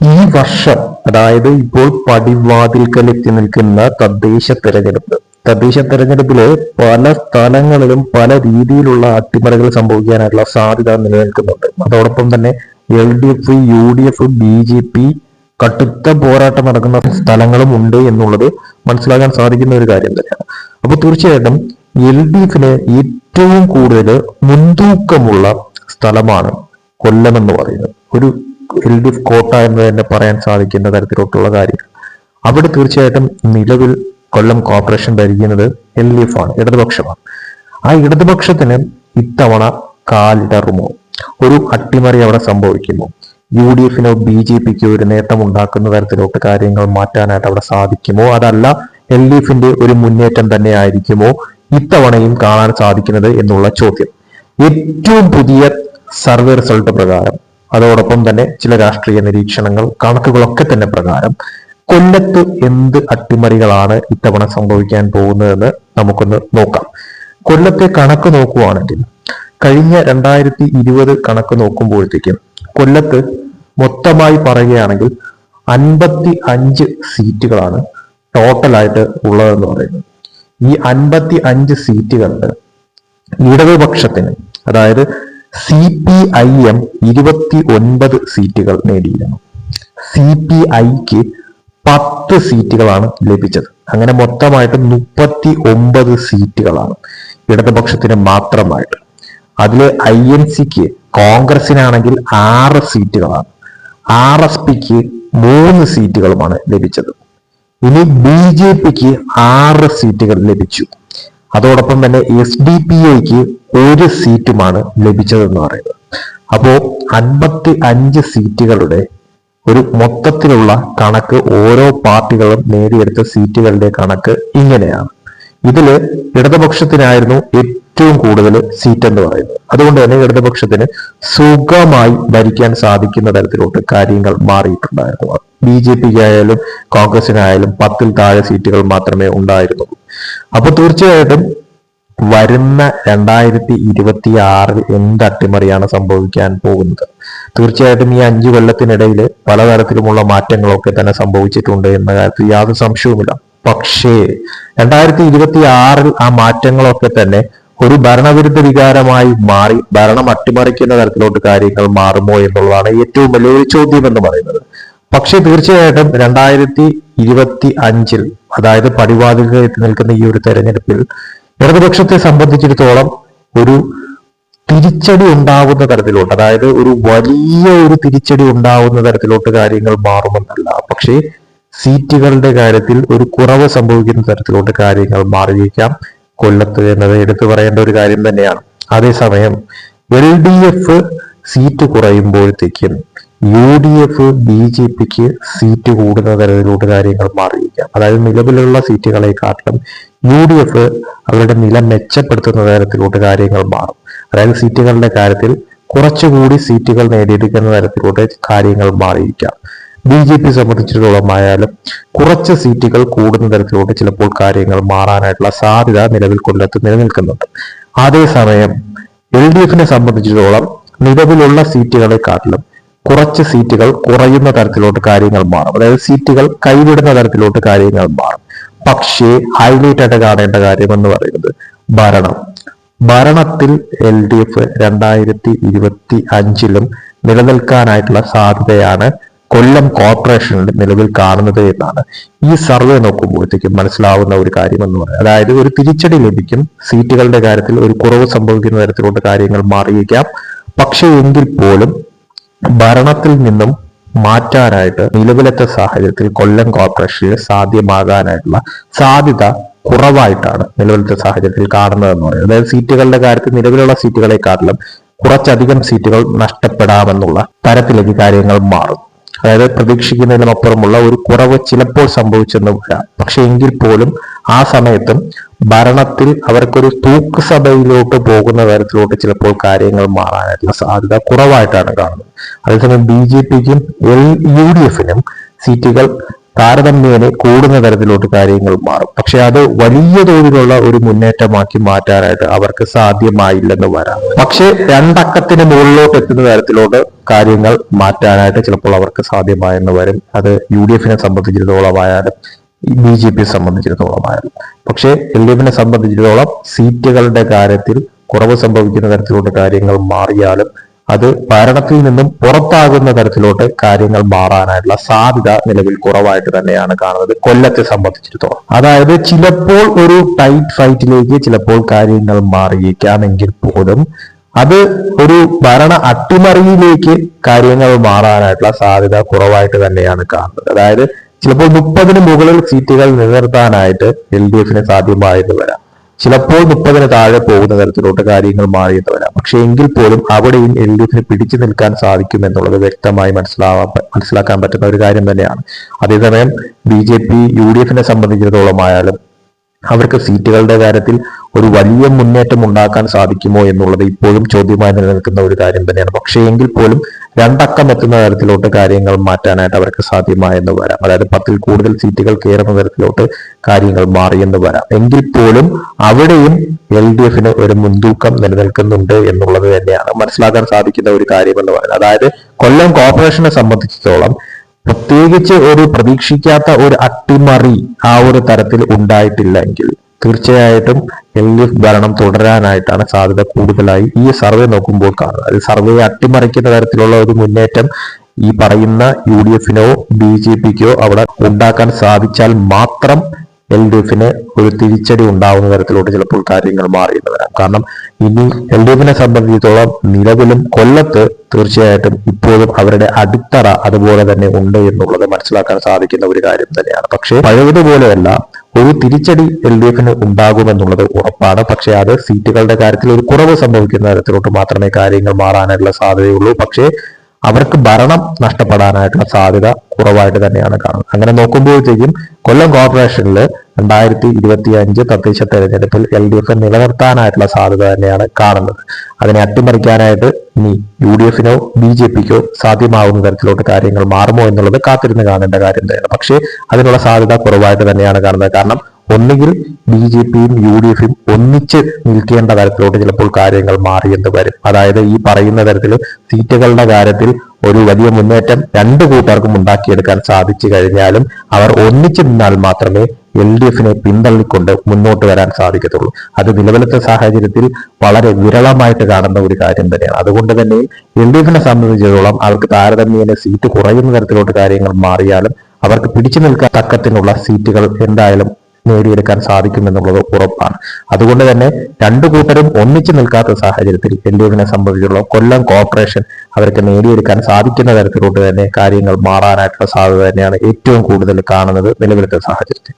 ഈ വർഷം അതായത് ഇപ്പോൾ പടിവാതിൽക്കൽ എത്തി നിൽക്കുന്ന തദ്ദേശ തെരഞ്ഞെടുപ്പ് തദ്ദേശ തെരഞ്ഞെടുപ്പിൽ പല സ്ഥലങ്ങളിലും പല രീതിയിലുള്ള അട്ടിമറികൾ സംഭവിക്കാനായിട്ടുള്ള സാധ്യത നിലനിൽക്കുന്നുണ്ട്. അതോടൊപ്പം തന്നെ L D F U D F B J P കടുത്ത പോരാട്ടം നടക്കുന്ന സ്ഥലങ്ങളും ഉണ്ട് എന്നുള്ളത് മനസ്സിലാക്കാൻ സാധിക്കുന്ന ഒരു കാര്യം തന്നെയാണ്. അപ്പൊ തീർച്ചയായിട്ടും എൽ ഡി എഫിന് ഏറ്റവും കൂടുതൽ മുൻതൂക്കമുള്ള സ്ഥലമാണ് കൊല്ലം എന്ന് പറയുന്നത്. ഒരു എൽ കോട്ട എന്ന് തന്നെ പറയാൻ സാധിക്കുന്ന തരത്തിലോട്ടുള്ള കാര്യം. അവിടെ തീർച്ചയായിട്ടും നിലവിൽ കൊല്ലം കോർപ്പറേഷൻ ഭരിക്കുന്നത് എൽ ഡി എഫ് ആണ് ഇടതുപക്ഷമാണ്. ആ ഇടതുപക്ഷത്തിന് ഇത്തവണ കാലിടറുമോ? ഒരു അട്ടിമറി അവിടെ സംഭവിക്കുമോ? യു ഡി എഫിനോ ബി ജെ പിക്കോ ഒരു നേട്ടം ഉണ്ടാക്കുന്ന തരത്തിലോട്ട് കാര്യങ്ങൾ മാറ്റാനായിട്ട് അവിടെ സാധിക്കുമോ? അതല്ല എൽ ഡി എഫിന്റെ ഒരു മുന്നേറ്റം തന്നെ ആയിരിക്കുമോ ഇത്തവണയും കാണാൻ സാധിക്കുന്നത് എന്നുള്ള ചോദ്യം. ഏറ്റവും പുതിയ സർവേ റിസൾട്ട് പ്രകാരം അതോടൊപ്പം തന്നെ ചില രാഷ്ട്രീയ നിരീക്ഷണങ്ങൾ കണക്കുകളൊക്കെ തന്നെ പ്രകാരം കൊല്ലത്ത് എന്ത് അട്ടിമറികളാണ് ഇത്തവണ സംഭവിക്കാൻ പോകുന്നതെന്ന് നമുക്കൊന്ന് നോക്കാം. കൊല്ലത്തെ കണക്ക് നോക്കുവാണെങ്കിൽ കഴിഞ്ഞ രണ്ടായിരത്തി ഇരുപത് കണക്ക് നോക്കുമ്പോഴത്തേക്കും കൊല്ലത്ത് മൊത്തമായി പറയുകയാണെങ്കിൽ അൻപത്തി അഞ്ച് സീറ്റുകളാണ് ടോട്ടലായിട്ട് ഉള്ളതെന്ന് പറയുന്നത് ഈ അൻപത്തി അഞ്ച് സീറ്റുകളുടെ ഇടതുപക്ഷത്തിന് അതായത് സി പി ഐ എം ഇരുപത്തി ഒൻപത് സീറ്റുകൾ നേടിയിരുന്നു. സി പി ഐക്ക് പത്ത് സീറ്റുകളാണ് ലഭിച്ചത്. അങ്ങനെ മൊത്തമായിട്ട് മുപ്പത്തി ഒമ്പത് സീറ്റുകളാണ് ഇടതുപക്ഷത്തിന് മാത്രമായിട്ട്. അതിൽ ഐ എൻ സിക്ക് കോൺഗ്രസിനാണെങ്കിൽ ആറ് സീറ്റുകളാണ്. ആർ എസ് പിക്ക് മൂന്ന് സീറ്റുകളുമാണ് ലഭിച്ചത്. ഇനി ബി ജെ പിക്ക് ആറ് സീറ്റുകൾ ലഭിച്ചു. അതോടൊപ്പം തന്നെ എസ് ഡി പി ഐക്ക് ഒരു സീറ്റുമാണ് ലഭിച്ചതെന്ന് പറയുന്നത്. അപ്പോ അൻപത്തി അഞ്ച് സീറ്റുകളുടെ ഒരു മൊത്തത്തിലുള്ള കണക്ക് ഓരോ പാർട്ടികളും നേടിയെടുത്ത സീറ്റുകളുടെ കണക്ക് ഇങ്ങനെയാണ്. ഇതിൽ ഇടതുപക്ഷത്തിനായിരുന്നു ഏറ്റവും കൂടുതൽ സീറ്റ് എന്ന് പറയുന്നത്. അതുകൊണ്ട് തന്നെ ഇടതുപക്ഷത്തിന് സുഖമായി ഭരിക്കാൻ സാധിക്കുന്ന തരത്തിലോട്ട് കാര്യങ്ങൾ മാറിയിട്ടുണ്ടായിരുന്നു. ബി ജെ പിക്ക് ആയാലും കോൺഗ്രസിനായാലും പത്തിൽ താഴെ സീറ്റുകൾ മാത്രമേ ഉണ്ടായിരുന്നുള്ളൂ. അപ്പൊ തീർച്ചയായിട്ടും വരുന്ന രണ്ടായിരത്തി ഇരുപത്തി ആറിൽ എന്ത് അട്ടിമറിയാണ് സംഭവിക്കാൻ പോകുന്നത്? തീർച്ചയായിട്ടും ഈ അഞ്ചു കൊല്ലത്തിനിടയിൽ പലതരത്തിലുമുള്ള മാറ്റങ്ങളൊക്കെ തന്നെ സംഭവിച്ചിട്ടുണ്ട് എന്ന കാര്യത്തിൽ യാതൊരു സംശയവുമില്ല. പക്ഷേ രണ്ടായിരത്തി ഇരുപത്തി ആറിൽ ആ മാറ്റങ്ങളൊക്കെ തന്നെ ഒരു ഭരണവിരുദ്ധ വികാരമായി മാറി ഭരണം അട്ടിമറിക്കുന്ന തരത്തിലോട്ട് കാര്യങ്ങൾ മാറുമോ എന്നുള്ളതാണ് ഏറ്റവും വലിയൊരു ചോദ്യം എന്ന് പറയുന്നത്. പക്ഷെ തീർച്ചയായിട്ടും രണ്ടായിരത്തി ഇരുപത്തി അഞ്ചിൽ അതായത് പടിവാതിലേക്ക് നിൽക്കുന്ന ഈ ഒരു തെരഞ്ഞെടുപ്പിൽ ഇടതുപക്ഷത്തെ സംബന്ധിച്ചിടത്തോളം ഒരു തിരിച്ചടി ഉണ്ടാവുന്ന തരത്തിലോട്ട് അതായത് ഒരു വലിയ ഒരു തിരിച്ചടി ഉണ്ടാവുന്ന തരത്തിലോട്ട് കാര്യങ്ങൾ മാറുമെന്നല്ല. പക്ഷേ സീറ്റുകളുടെ കാര്യത്തിൽ ഒരു കുറവ് സംഭവിക്കുന്ന തരത്തിലോട്ട് കാര്യങ്ങൾ മാറിയേക്കാം കൊല്ലത്ത് എന്നത് എടുത്തു പറയേണ്ട ഒരു കാര്യം തന്നെയാണ്. അതേസമയം L D F seat കുറയുമ്പോഴത്തേക്കും U D F B J പിക്ക് സീറ്റ് കൂടുന്ന തരത്തിലോട്ട് കാര്യങ്ങൾ മാറിയിരിക്കാം അതായത് നിലവിലുള്ള സീറ്റുകളെക്കാട്ടിലും യു ഡി എഫ് അവരുടെ നില മെച്ചപ്പെടുത്തുന്ന തരത്തിലോട്ട് കാര്യങ്ങൾ മാറും. അതായത് സീറ്റുകളുടെ കാര്യത്തിൽ കുറച്ചുകൂടി സീറ്റുകൾ നേടിയെടുക്കുന്ന തരത്തിലോട്ട് കാര്യങ്ങൾ മാറിയിരിക്കാം ബി ജെ പി സംബന്ധിച്ചിടത്തോളം ആയാലും കുറച്ച് സീറ്റുകൾ കൂടുന്ന തരത്തിലോട്ട് ചിലപ്പോൾ കാര്യങ്ങൾ മാറാനായിട്ടുള്ള സാധ്യത നിലവിൽ കൊല്ലത്ത് നിലനിൽക്കുന്നുണ്ട്. അതേസമയം എൽ ഡി എഫിനെ സംബന്ധിച്ചിടത്തോളം നിലവിലുള്ള സീറ്റുകളെക്കാട്ടിലും കുറച്ച് സീറ്റുകൾ കുറയുന്ന തരത്തിലോട്ട് കാര്യങ്ങൾ മാറും. അതായത് സീറ്റുകൾ കൈവിടുന്ന തരത്തിലോട്ട് കാര്യങ്ങൾ മാറും. പക്ഷേ ഹൈലൈറ്റ് ആയിട്ട് കാണേണ്ട കാര്യം എന്ന് പറയുന്നത് ഭരണം. ഭരണത്തിൽ എൽ ഡി എഫ് രണ്ടായിരത്തി ഇരുപത്തി അഞ്ചിലും നിലനിൽക്കാനായിട്ടുള്ള സാധ്യതയാണ് കൊല്ലം കോർപ്പറേഷനിൽ നിലവിൽ കാണുന്നത് എന്നാണ്. ഈ സർവേ നോക്കുമ്പോഴത്തേക്കും മനസ്സിലാവുന്ന ഒരു കാര്യം എന്ന് പറയുന്നത് അതായത് ഒരു തിരിച്ചടി ലഭിക്കും സീറ്റുകളുടെ കാര്യത്തിൽ ഒരു കുറവ് സംഭവിക്കുന്ന തരത്തിലോട്ട് കാര്യങ്ങൾ മാറിയേക്കാം. പക്ഷേ എങ്കിൽ പോലും ഭരണത്തിൽ നിന്നും മാറ്റാനായിട്ട് നിലവിലത്തെ സാഹചര്യത്തിൽ കൊല്ലം കോർപ്പറേഷന് സാധ്യമാകാനായിട്ടുള്ള സാധ്യത കുറവായിട്ടാണ് നിലവിലത്തെ സാഹചര്യത്തിൽ കാണുന്നതെന്ന് പറയുന്നത്. അതായത് സീറ്റുകളുടെ കാര്യത്തിൽ നിലവിലുള്ള സീറ്റുകളെക്കാട്ടിലും കുറച്ചധികം സീറ്റുകൾ നഷ്ടപ്പെടാമെന്നുള്ള തരത്തിലേക്ക് കാര്യങ്ങൾ മാറും. അതായത് പ്രതീക്ഷിക്കുന്നതിനും അപ്പുറമുള്ള ഒരു കുറവ് ചിലപ്പോൾ സംഭവിച്ചെന്ന് വരാം പക്ഷെ എങ്കിൽ പോലും ആ സമയത്തും ഭരണത്തിൽ അവർക്കൊരു തൂക്ക് സഭയിലോട്ട് പോകുന്ന തരത്തിലോട്ട് ചിലപ്പോൾ കാര്യങ്ങൾ മാറാനായിട്ടുള്ള സാധ്യത കുറവായിട്ടാണ് കാണുന്നത്. അതേസമയം ബി ജെ പിക്കും എൽ യു ഡി എഫിനും സീറ്റുകൾ താരതമ്യേന കൂടുന്ന തരത്തിലോട്ട് കാര്യങ്ങൾ മാറും. പക്ഷെ അത് വലിയ തോതിലുള്ള ഒരു മുന്നേറ്റമാക്കി മാറ്റാനായിട്ട് അവർക്ക് സാധ്യമായില്ലെന്ന് വരാം. പക്ഷെ രണ്ടക്കത്തിന് മുകളിലോട്ട് എത്തുന്ന തരത്തിലോട്ട് കാര്യങ്ങൾ മാറ്റാനായിട്ട് ചിലപ്പോൾ അവർക്ക് സാധ്യമായെന്ന് വരും. അത് യു ഡി എഫിനെ സംബന്ധിച്ചിടത്തോളമായാലും ബി ജെ പിയെ സംബന്ധിച്ചിടത്തോളമായിരുന്നു പക്ഷേ എൽ ഡി എഫിനെ സംബന്ധിച്ചിടത്തോളം സീറ്റുകളുടെ കാര്യത്തിൽ കുറവ് സംഭവിക്കുന്ന തരത്തിലോട്ട് കാര്യങ്ങൾ മാറിയാലും അത് ഭരണത്തിൽ നിന്നും പുറത്താകുന്ന തരത്തിലോട്ട് കാര്യങ്ങൾ മാറാനായിട്ടുള്ള സാധ്യത നിലവിൽ കുറവായിട്ട് തന്നെയാണ് കാണുന്നത് കൊല്ലത്തെ സംബന്ധിച്ചിടത്തോളം. അതായത് ചിലപ്പോൾ ഒരു ടൈറ്റ് ഫൈറ്റിലേക്ക് ചിലപ്പോൾ കാര്യങ്ങൾ മാറിയേക്കാമെങ്കിൽ പോലും അത് ഒരു ഭരണ അട്ടിമറിയിലേക്ക് കാര്യങ്ങൾ മാറാനായിട്ടുള്ള സാധ്യത കുറവായിട്ട് തന്നെയാണ് കാണുന്നത്. അതായത് ചിലപ്പോൾ മുപ്പതിന് മുകളിൽ സീറ്റുകൾ നിലനിർത്താനായിട്ട് എൽ ഡി എഫിന് സാധ്യമായെന്ന് വരാം. ചിലപ്പോൾ മുപ്പതിന് താഴെ പോകുന്ന തരത്തിലോട്ട് കാര്യങ്ങൾ മാറിയെന്ന് വരാം. പക്ഷെ എങ്കിൽ പോലും അവിടെയും എൽ ഡി എഫിന് പിടിച്ചു നിൽക്കാൻ സാധിക്കും എന്നുള്ളത് വ്യക്തമായി മനസ്സിലാവാൻ മനസ്സിലാക്കാൻ പറ്റുന്ന ഒരു കാര്യം തന്നെയാണ്. അതേസമയം B J P U D എഫിനെ സംബന്ധിച്ചിടത്തോളം ആയാലും അവർക്ക് സീറ്റുകളുടെ കാര്യത്തിൽ ഒരു വലിയ മുന്നേറ്റം ഉണ്ടാക്കാൻ സാധിക്കുമോ എന്നുള്ളത് ഇപ്പോഴും ചോദ്യമായി നിലനിൽക്കുന്ന ഒരു കാര്യം തന്നെയാണ്. പക്ഷേ എങ്കിൽ പോലും രണ്ടക്കം എത്തുന്ന തരത്തിലോട്ട് കാര്യങ്ങൾ മാറ്റാനായിട്ട് അവർക്ക് സാധ്യമായെന്ന് വരാം. അതായത് പത്തിൽ കൂടുതൽ സീറ്റുകൾ കയറുന്ന തരത്തിലോട്ട് കാര്യങ്ങൾ മാറിയെന്ന് വരാം. എങ്കിൽ പോലും അവിടെയും എൽ ഡി എഫിന് ഒരു മുൻതൂക്കം നിലനിൽക്കുന്നുണ്ട് എന്നുള്ളത് തന്നെയാണ് മനസ്സിലാക്കാൻ സാധിക്കുന്ന ഒരു കാര്യം എന്ന് പറയുന്നത്. അതായത് കൊല്ലം കോർപ്പറേഷനെ സംബന്ധിച്ചിടത്തോളം പ്രത്യേകിച്ച് ഒരു പ്രതീക്ഷിക്കാത്ത ഒരു അട്ടിമറി ആ ഒരു തരത്തിൽ ഉണ്ടായിട്ടില്ലെങ്കിൽ തീർച്ചയായിട്ടും എൽ ഡി എഫ് ഭരണം തുടരാനായിട്ടാണ് സാധ്യത കൂടുതലായി. ഈ സർവേ നോക്കുമ്പോൾ കാണുന്നത് അത് സർവേ അട്ടിമറിക്കുന്ന തരത്തിലുള്ള ഒരു മുന്നേറ്റം ഈ പറയുന്ന യു ഡി എഫിനോ ബി ജെ പിക്കോ അവിടെ ഉണ്ടാക്കാൻ സാധിച്ചാൽ മാത്രം എൽ ഡി എഫിന് ഒരു തിരിച്ചടി ഉണ്ടാവുന്ന തരത്തിലോട്ട് ചിലപ്പോൾ കാര്യങ്ങൾ മാറിയെന്ന് വരാം കാരണം ഇനി എൽ ഡി എഫിനെ സംബന്ധിച്ചിടത്തോളം നിലവിലും കൊല്ലത്ത് തീർച്ചയായിട്ടും ഇപ്പോഴും അവരുടെ അടിത്തറ അതുപോലെ തന്നെ ഉണ്ട് എന്നുള്ളത് മനസ്സിലാക്കാൻ സാധിക്കുന്ന ഒരു കാര്യം തന്നെയാണ്. പക്ഷേ പഴയതുപോലെയല്ല ഒരു തിരിച്ചടി എൽ ഡി എഫിന് ഉണ്ടാകുമെന്നുള്ളത് ഉറപ്പാണ്. പക്ഷേ അത് സീറ്റുകളുടെ കാര്യത്തിൽ ഒരു കുറവ് സംഭവിക്കുന്ന തരത്തിലോട്ട് മാത്രമേ കാര്യങ്ങൾ മാറാനുള്ള സാധ്യതയുള്ളൂ. പക്ഷേ അവർക്ക് ഭരണം നഷ്ടപ്പെടാനായിട്ടുള്ള സാധ്യത കുറവായിട്ട് തന്നെയാണ് കാണുന്നത്. അങ്ങനെ നോക്കുമ്പോഴത്തേക്കും കൊല്ലം കോർപ്പറേഷനിൽ രണ്ടായിരത്തി ഇരുപത്തി അഞ്ച് തദ്ദേശ തെരഞ്ഞെടുപ്പിൽ എൽ ഡി എഫ് നിലനിർത്താനായിട്ടുള്ള സാധ്യത തന്നെയാണ് കാണുന്നത്. അതിനെ അട്ടിമറിക്കാനായിട്ട് ഇനി യു ഡി എഫിനോ ബി ജെ പിക്കോ സാധ്യമാവുന്ന തരത്തിലോട്ട് കാര്യങ്ങൾ മാറുമോ എന്നുള്ളത് കാത്തിരുന്ന് കാണേണ്ട കാര്യം തന്നെയാണ്. പക്ഷേ അതിനുള്ള സാധ്യത കുറവായിട്ട് തന്നെയാണ് കാണുന്നത്. കാരണം ഒന്നുകിൽ ബി ജെ പിയും യു ഡി എഫും ഒന്നിച്ച് നിൽക്കേണ്ട തരത്തിലോട്ട് ചിലപ്പോൾ കാര്യങ്ങൾ മാറിയെന്ന് വരും. അതായത് ഈ പറയുന്ന തരത്തിൽ സീറ്റുകളുടെ കാര്യത്തിൽ ഒരു വലിയ മുന്നേറ്റം രണ്ടു കൂട്ടർക്കും ഉണ്ടാക്കിയെടുക്കാൻ സാധിച്ചു കഴിഞ്ഞാലും അവർ ഒന്നിച്ചു നിന്നാൽ മാത്രമേ എൽ ഡി എഫിനെ പിന്തള്ളിക്കൊണ്ട് മുന്നോട്ട് വരാൻ സാധിക്കത്തുള്ളൂ. അത് നിലവിലത്തെ സാഹചര്യത്തിൽ വളരെ വിരളമായിട്ട് കാണുന്ന ഒരു കാര്യം തന്നെയാണ്. അതുകൊണ്ട് തന്നെ എൽ ഡി എഫിനെ സംബന്ധിച്ചിടത്തോളം അവർക്ക് താരതമ്യേന സീറ്റ് കുറയുന്ന തരത്തിലോട്ട് കാര്യങ്ങൾ മാറിയാലും അവർക്ക് പിടിച്ചു നിൽക്കാൻ തക്കത്തിനുള്ള സീറ്റുകൾ എന്തായാലും നേടിയെടുക്കാൻ സാധിക്കുമെന്നുള്ളത് ഉറപ്പാണ്. അതുകൊണ്ട് തന്നെ രണ്ടു കൂട്ടരും ഒന്നിച്ചു നിൽക്കാത്ത സാഹചര്യത്തിൽ എൽ ഡി എഫിനെ സംബന്ധിച്ചുള്ള കൊല്ലം കോർപ്പറേഷൻ അവർക്ക് നേടിയെടുക്കാൻ സാധിക്കുന്ന തരത്തിലോട്ട് തന്നെ കാര്യങ്ങൾ മാറാനായിട്ടുള്ള സാധ്യത തന്നെയാണ് ഏറ്റവും കൂടുതൽ കാണുന്നത് നിലവിലത്തെ സാഹചര്യത്തിൽ.